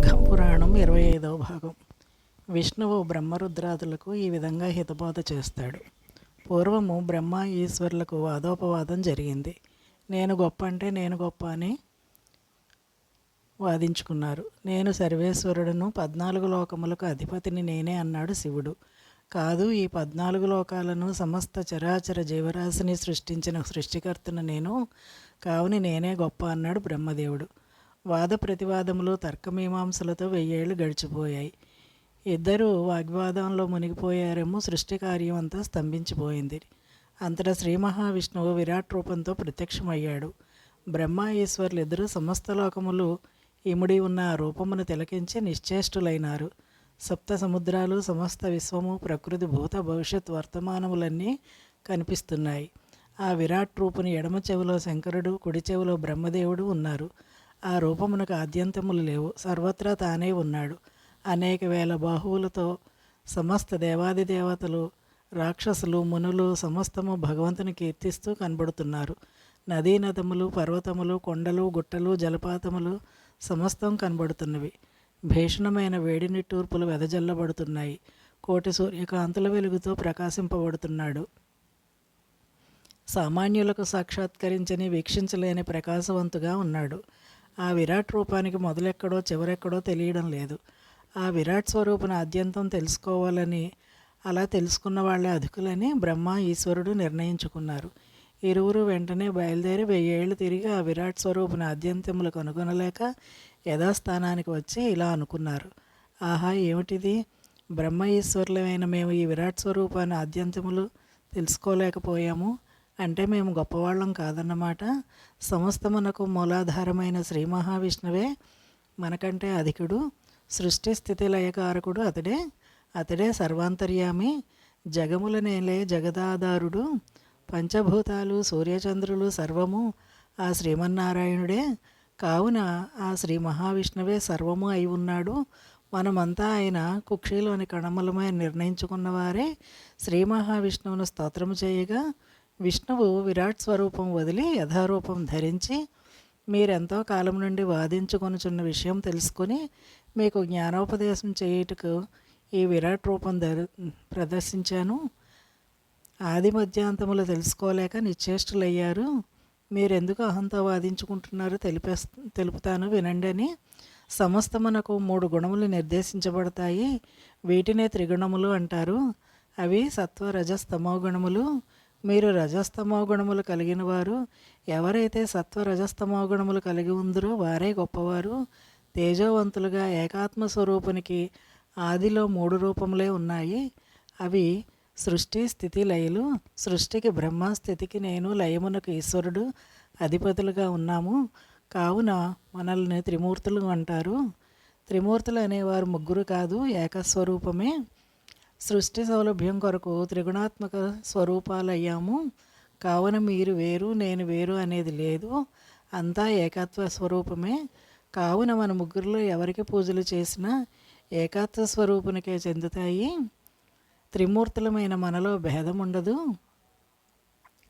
మాఘం పురాణం ఇరవై ఐదవ భాగం. విష్ణువు బ్రహ్మరుద్రాదులకు ఈ విధంగా హితబోధ చేస్తాడు. పూర్వము బ్రహ్మ ఈశ్వరులకు వాదోపవాదం జరిగింది. నేను గొప్ప అంటే నేను గొప్ప అని వాదించుకున్నారు. నేను సర్వేశ్వరుడును పద్నాలుగు లోకములకు అధిపతిని నేనే అన్నాడు శివుడు. కాదు ఈ పద్నాలుగు లోకాలను సమస్త చరాచర జీవరాశిని సృష్టించిన సృష్టికర్తను నేను. కావుని నేనే గొప్ప అన్నాడు బ్రహ్మదేవుడు. వాద ప్రతివాదములు తర్కమీమాంసలతో వెయ్యేళ్ళు గడిచిపోయాయి. ఇద్దరూ వాగ్వాదంలో మునిగిపోయారేమో సృష్టి కార్యం అంతా స్తంభించిపోయింది. అంతటా శ్రీ మహావిష్ణువు విరాట్ రూపంతో ప్రత్యక్షమయ్యాడు. బ్రహ్మ ఈశ్వరులు ఇద్దరు సమస్త లోకములు ఇముడి ఉన్న ఆ రూపమును తిలకించి నిశ్చేష్టులైనారు. సప్త సముద్రాలు సమస్త విశ్వము ప్రకృతి భూత భవిష్యత్ వర్తమానములన్నీ కనిపిస్తున్నాయి. ఆ విరాట్ రూపుని ఎడమ చెవిలో శంకరుడు కుడి చెవిలో బ్రహ్మదేవుడు ఉన్నారు. ఆ రూపమునకు ఆద్యంతములు లేవు. సర్వత్రా తానే ఉన్నాడు. అనేక వేల బాహువులతో సమస్త దేవాది దేవతలు రాక్షసులు మునులు సమస్తము భగవంతుని కీర్తిస్తూ కనబడుతున్నారు. నదీ నదములు పర్వతములు కొండలు గుట్టలు జలపాతములు సమస్తం కనబడుతున్నవి. భీషణమైన వేడి నిట్టూర్పులు వెదజల్లబడుతున్నాయి. కోటి సూర్యకాంతుల వెలుగుతో ప్రకాశింపబడుతున్నాడు. సామాన్యులకు సాక్షాత్కరించని వీక్షించలేని ప్రకాశవంతుగా ఉన్నాడు. ఆ విరాట్ రూపానికి మొదలెక్కడో చివరెక్కడో తెలియడం లేదు. ఆ విరాట్ స్వరూపుని ఆద్యంతం తెలుసుకోవాలని అలా తెలుసుకున్న వాళ్ళే అధికులని బ్రహ్మ ఈశ్వరుడు నిర్ణయించుకున్నారు. ఇరువురు వెంటనే బయలుదేరి వెయ్యేళ్ళు తిరిగి ఆ విరాట్ స్వరూపుని ఆద్యంతములు కనుగొనలేక యథాస్థానానికి వచ్చి ఇలా అనుకున్నారు. ఆహా ఏమిటిది? బ్రహ్మ ఈశ్వరులమైన మేము ఈ విరాట్ స్వరూపాన్ని ఆద్యంతములు తెలుసుకోలేకపోయాము. అంటే మేము గొప్పవాళ్ళం కాదన్నమాట. సమస్తమునకు మూలాధారమైన శ్రీ మహావిష్ణువే మనకంటే అధికుడు. సృష్టి స్థితి లయకారకుడు అతడే. అతడే సర్వాంతర్యామి. జగముల నేలే జగదాధారుడు. పంచభూతాలు సూర్యచంద్రులు సర్వము ఆ శ్రీమన్నారాయణుడే. కావున ఆ శ్రీ మహావిష్ణువే సర్వము అయి ఉన్నాడు. మనమంతా ఆయన కుక్షిలోని కణములమై నిర్ణయించుకున్నవారే. శ్రీ మహావిష్ణువును స్తోత్రము చేయగా విష్ణువు విరాట్ స్వరూపం వదిలి యథారూపం ధరించి మీరెంతో కాలం నుండి వాదించుకొనుచున్న విషయం తెలుసుకొని మీకు జ్ఞానోపదేశం చేయుటకు ఈ విరాట్ రూపం ధర ప్రదర్శించాను. ఆది మధ్యాంతములు తెలుసుకోలేక నిశ్చేష్టులయ్యారు. మీరెందుకు అహంతో వాదించుకుంటున్నారో తెలిపే తెలుపుతాను వినండి అని సమస్తమునకు మూడు గుణములు నిర్దేశించబడతాయి. వీటినే త్రిగుణములు అంటారు. అవి సత్వ రజస్తమో గుణములు. మీరు రజస్తమో గుణములు కలిగిన వారు ఎవరైతే సత్వ రజస్తమో గుణములు కలిగి ఉందరో వారే గొప్పవారు. తేజోవంతులుగా ఏకాత్మ స్వరూపునికి ఆదిలో మూడు రూపములే ఉన్నాయి. అవి సృష్టి స్థితి లయలు. సృష్టికి బ్రహ్మ స్థితికి నేను లయమునకు ఈశ్వరుడు అధిపతులుగా ఉన్నాము. కావున మనల్ని త్రిమూర్తులు అంటారు. త్రిమూర్తులు అనేవారు ముగ్గురు కాదు ఏకస్వరూపమే. సృష్టి సౌలభ్యం కొరకు త్రిగుణాత్మక స్వరూపాలయ్యాము. కావున మీరు వేరు నేను వేరు అనేది లేదు. అంతా ఏకత్వ స్వరూపమే. కావున మన ముగ్గురులో ఎవరికి పూజలు చేసినా ఏకత్వ స్వరూపునికే చెందుతాయి. త్రిమూర్తులమైన మనలో భేదం ఉండదు.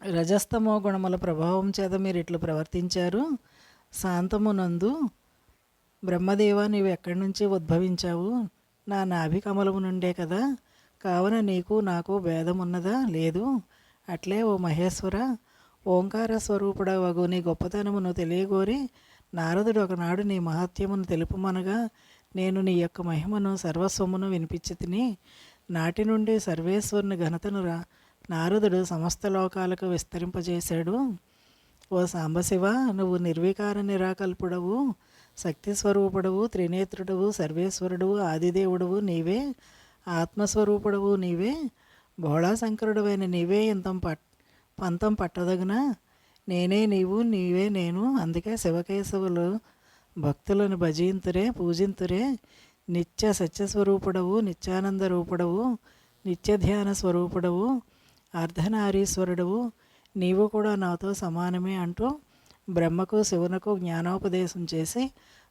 రజస్తమో గుణముల ప్రభావం చేత మీరు ఇట్లు ప్రవర్తించారు. శాంతమునందు బ్రహ్మదేవ నీవు ఎక్కడి నుంచి ఉద్భవించావు? నా నాభికమలము నుండే కదా. కావున నీకు నాకు భేదమున్నదా? లేదు. అట్లే ఓ మహేశ్వర ఓంకార స్వరూపుడవగు నీ గొప్పతనమును తెలియగోరి నారదుడు ఒకనాడు నీ మహత్యమును తెలుపుమనగా నేను నీ యొక్క మహిమను సర్వస్వమును వినిపించి తిని నాటి నుండి సర్వేశ్వరుని ఘనతను రా నారదుడు సమస్త లోకాలకు విస్తరింపజేశాడు. ఓ సాంబశివ నువ్వు నిర్వికార నిరాకల్పుడవు శక్తి స్వరూపుడవు త్రినేత్రుడవు సర్వేశ్వరుడవు ఆదిదేవుడవు నీవే. ఆత్మస్వరూపుడవు నీవే భోళాశంకరుడవైన నీవే ఇంతం పట్ పంతం పట్టదగిన నేనే నీవు నీవే నేను అందుకే శివకేశవులు భక్తులను భజింతురే పూజింతురే నిత్య సత్యస్వరూపుడవు నిత్యానంద రూపుడవు నిత్య ధ్యాన స్వరూపుడవు అర్ధనారీశ్వరుడవు నీవు కూడా నాతో సమానమే అంటూ బ్రహ్మకు శివునకు జ్ఞానోపదేశం చేసి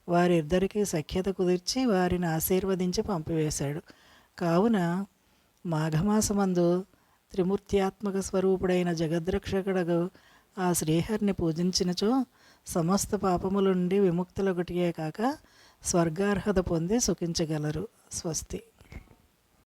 వారిద్దరికీ సఖ్యత కుదిర్చి వారిని ఆశీర్వదించి పంపివేశాడు. కావున మాఘమాసమందు త్రిమూర్త్యాత్మక స్వరూపుడైన జగద్రక్షకుడకు ఆ శ్రీహరిని పూజించినచో సమస్త పాపముల నుండి విముక్తులొకటియే కాక స్వర్గార్హత పొంది సుఖించగలరు. స్వస్తి.